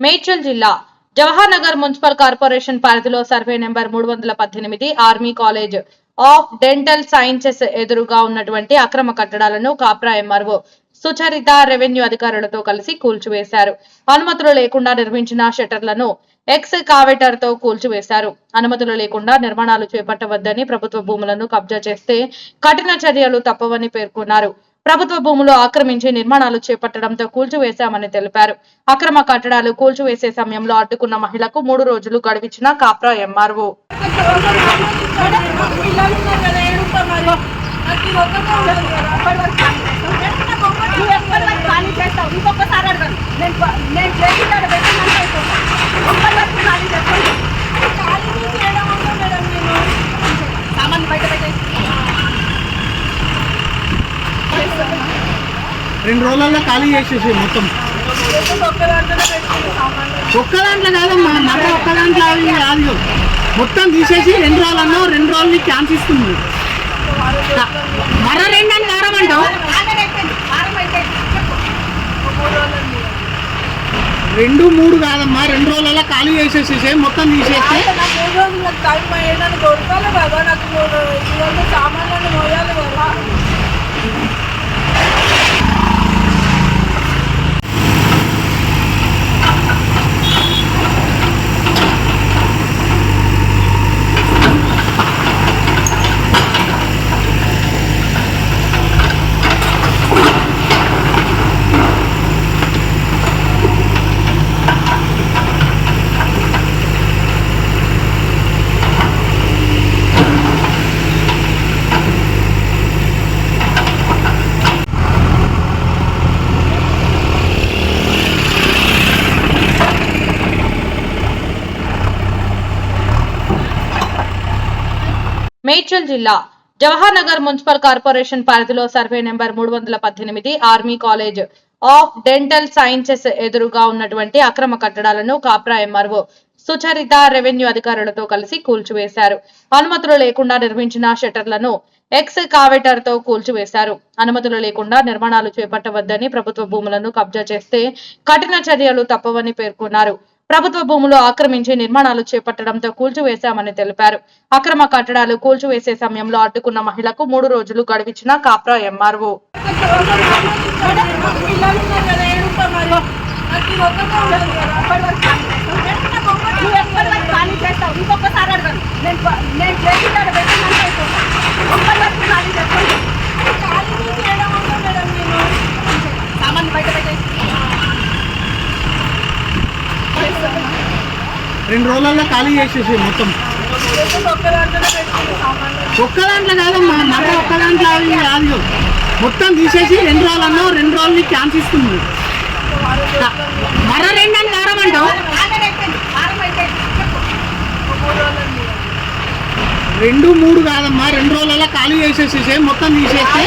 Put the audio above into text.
మేడ్చల్ జిల్లా Jawahar Nagar municipal corporation పరిధిలో survey number మూడు వందల పద్దెనిమిది army college of dental sciences ఎదురుగా ఉన్నటువంటి అక్రమ కట్టడాలను కాప్రా ఎంఆర్ఓ సుచరిత రెవెన్యూ అధికారులతో కలిసి కూల్చివేశారు. అనుమతులు లేకుండా నిర్మించిన షట్టర్లను ఎక్స్ కావెటర్తో కూల్చివేశారు. అనుమతులు లేకుండా నిర్మాణాలు చేపట్టవద్దని ప్రభుత్వ భూములను కబ్జా చేస్తే కఠిన చర్యలు తప్పవని పేర్కొన్నారు. ప్రభుత్వ భూములు ఆక్రమించి నిర్మాణాలు చేపట్టడంతో కూల్చివేశామని తెలిపారు. అక్రమ కట్టడాలు కూల్చివేసే సమయంలో అడ్డుకున్న మహిళకు మూడు రోజులు గడివించిన కాప్రా ఎంఆర్ఓ. నేను రెండు రోజులలో ఖాళీ చేసేసి మొత్తం. ఒక్క దాంట్లో కాదమ్మా మరో ఒక్క దాంట్లో అవి కాదు మొత్తం తీసేసి రెండు రోజులన్నా రెండు రోజులు ఛాన్స్ ఇస్తుంది. మరో రెండు అని వారం అయిపోయింది రెండు మూడు కాదమ్మా రెండు రోజులలో ఖాళీ చేసేసేసి మొత్తం తీసేస్తే నాకు మూడు టైం కదా నాకు మూడు సామాన్లను మోయాలి కదా మేడ్చల్ జిల్లా జవహర్ నగర్ మున్సిపల్ కార్పొరేషన్ పరిధిలో సర్వే నెంబర్ మూడు వందల పద్దెనిమిది army college of dental sciences ఎదురుగా ఉన్నటువంటి అక్రమ కట్టడాలను కాప్రా ఎంఆర్ఓ సుచరిత రెవెన్యూ అధికారులతో కలిసి కూల్చివేశారు. అనుమతులు లేకుండా నిర్మించిన షట్టర్లను ఎక్స్ కావెటర్తో కూల్చివేశారు. అనుమతులు లేకుండా నిర్మాణాలు చేపట్టవద్దని ప్రభుత్వ భూములను కబ్జా చేస్తే కఠిన చర్యలు తప్పవని పేర్కొన్నారు. ప్రభుత్వ భూములు ఆక్రమించి నిర్మాణాలు చేపట్టడంతో కూల్చివేశామని తెలిపారు. అక్రమ కట్టడాలు కూల్చివేసే సమయంలో అడ్డుకున్న మహిళకు మూడు రోజులు గడివిచ్చిన కాప్రా ఎంఆర్ఓ. పిల్లలు రెండు రోజుల్లో ఖాళీ చేసేసి మొత్తం. ఒక్క దాంట్లో కాదమ్మా మరో ఒక్క దాంట్లో అది కాదు మొత్తం తీసేసి రెండు రోజులన్నా రెండు రోజులు క్యాన్స్ ఇస్తుంది. మరో రెండు అని కారమంటావు ఆల్రెడీ అయిపోయింది వారం మూడు రోజులు రెండు మూడు కాదమ్మా రెండు రోజులలో ఖాళీ చేసేసేసి మొత్తం తీసేస్తే.